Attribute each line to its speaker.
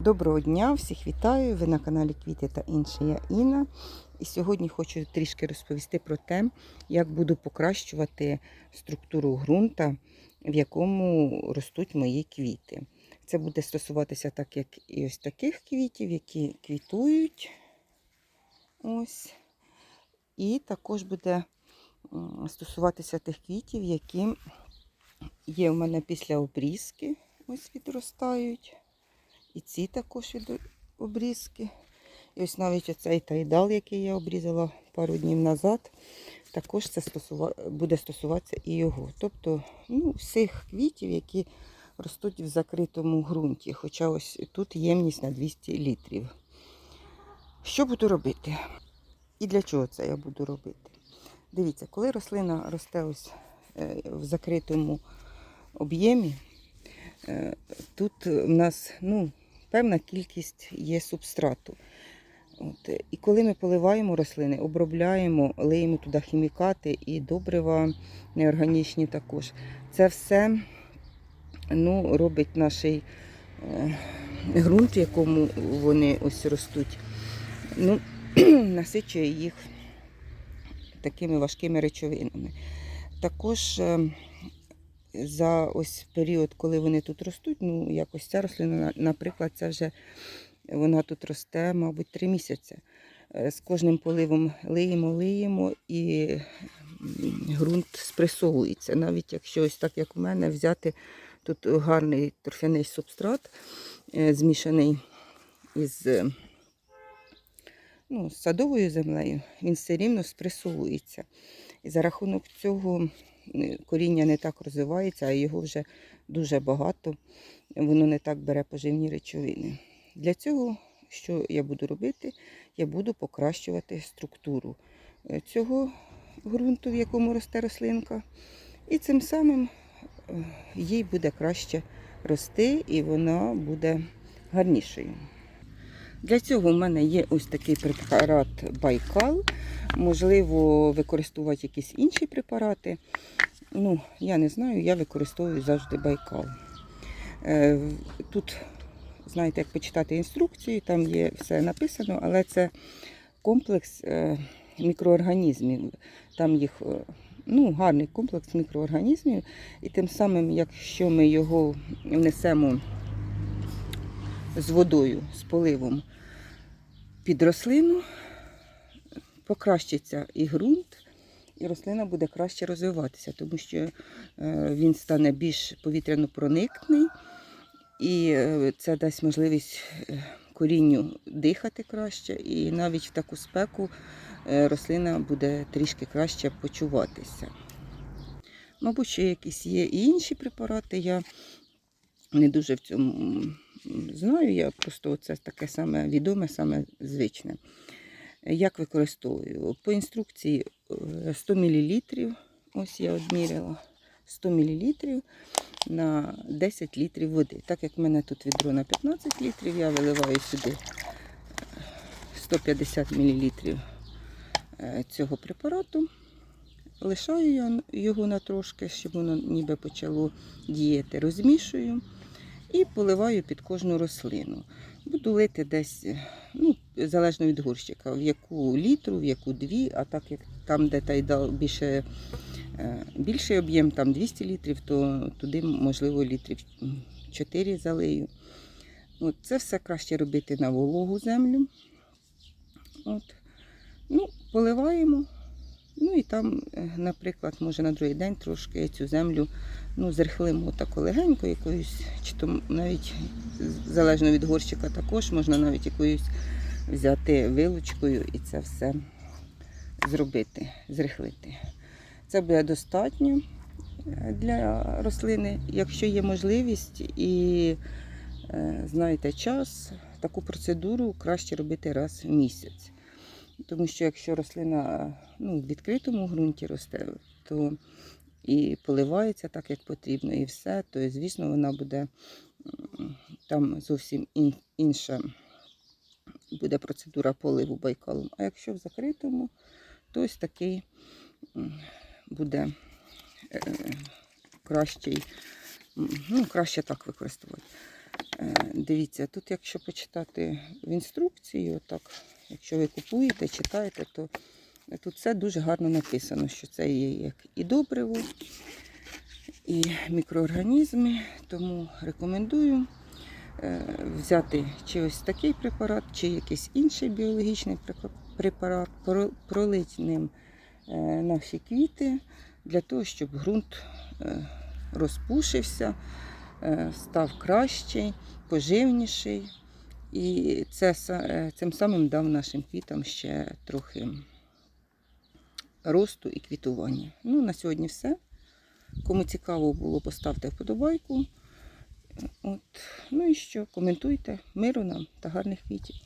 Speaker 1: Доброго дня, всіх вітаю! Ви на каналі Квіти та інше. Я Інна. І сьогодні хочу трішки розповісти про те, як буду покращувати структуру ґрунта, в якому ростуть мої квіти. Це буде стосуватися так, як і ось таких квітів, які квітують. Ось. І також буде стосуватися тих квітів, які є в мене після обрізки. Ось відростають. І ці також від обрізки. І ось навіть оцей тайдал, який я обрізала пару днів назад, також це стосува... буде стосуватися і його. Тобто ну, всіх квітів, які ростуть в закритому ґрунті. Хоча ось тут ємність на 200 літрів. Що буду робити? І для чого це я буду робити? Дивіться, коли рослина росте ось е, в закритому об'ємі, тут в нас ну, певна кількість є субстрату. От. І коли ми поливаємо рослини, обробляємо, лиємо туди хімікати і добрива неорганічні також. Це все ну, робить наш е, ґрунт, в якому вони ось ростуть, ну, насичує їх такими важкими речовинами. Також е, за ось період, коли вони тут ростуть, ну якось ця рослина, наприклад, це вже вона тут росте, мабуть, три місяці. Е, З кожним поливом лиємо, лиємо і ґрунт спресовується. Навіть якщо ось так, як у мене, взяти тут гарний торфяний субстрат, е, змішаний із ну, садовою землею, він все рівно спресовується. І за рахунок цього коріння не так розвивається, а його вже дуже багато. Воно не так бере поживні речовини. Для цього, що я буду робити, я буду покращувати структуру е, цього ґрунту, в якому росте рослинка. І цим самим е, їй буде краще рости і вона буде гарнішою. Для цього в мене є ось такий препарат Байкал. Можливо, використовувати якісь інші препарати. Ну, я не знаю, я використовую завжди Байкал. Е, Тут, знаєте, як почитати інструкцію, там є все написано, але це комплекс е, мікроорганізмів. Там їх е, ну, гарний комплекс мікроорганізмів. І тим самим, якщо ми його внесемо з водою, з поливом під рослину, покращиться і ґрунт, і рослина буде краще розвиватися, тому що е, він стане більш повітряно проникний, і е, це дасть можливість е, корінню дихати краще, і навіть в таку спеку рослина буде трішки краще почуватися. Мабуть, ще якісь є і інші препарати. Я не дуже в цьому знаю, я просто це таке саме відоме, саме звичне. Як використовую? По інструкції е, 100 мл, ось я одміряла 100 мл на 10 літрів води. Так як в мене тут відро на 15 літрів, я виливаю сюди е, 150 мл цього препарату. Лишаю його на трошки, щоб воно ніби почало діяти. Розмішую і поливаю під кожну рослину. Буду лити десь, ну, залежно від горщика, в яку літру, в яку дві, а так як там, де тайдал більше, е, більший об'єм, там 200 літрів, то туди, можливо, літрів 4 залию. От, це все краще робити на вологу землю. От. Ну, поливаємо. Ну і там, е, наприклад, може на другий день трошки цю землю ну, зерхлимо тако легенько, якоюсь, чи то навіть залежно від горщика також можна навіть якоюсь взяти вилочкою і це все зробити, зрихлити. Це буде достатньо е, для рослини, якщо є можливість і е, знаєте час, таку процедуру краще робити раз в місяць. Тому що якщо рослина ну, в відкритому ґрунті росте, то і поливається так, як потрібно, і все, то звісно вона буде там зовсім ін- інша буде процедура поливу байкалом. А якщо в закритому, то ось такий буде е, кращий, ну, краще так використовувати. Е, Дивіться, тут, якщо почитати в інструкції, отак, якщо ви купуєте, читаєте, то тут все дуже гарно написано, що це є як і добриво, і мікроорганізми. Тому рекомендую е, взяти чи ось такий препарат, чи якийсь інший біологічний препарат, про- пролить ним е, наші квіти для того, щоб ґрунт е, розпушився, став кращий, поживніший. І це е, цим самим дав нашим квітам ще трохи росту і квітування. Ну, на сьогодні все. Кому цікаво було, поставте вподобайку. От. Ну і що, коментуйте. Миру нам та гарних квітів.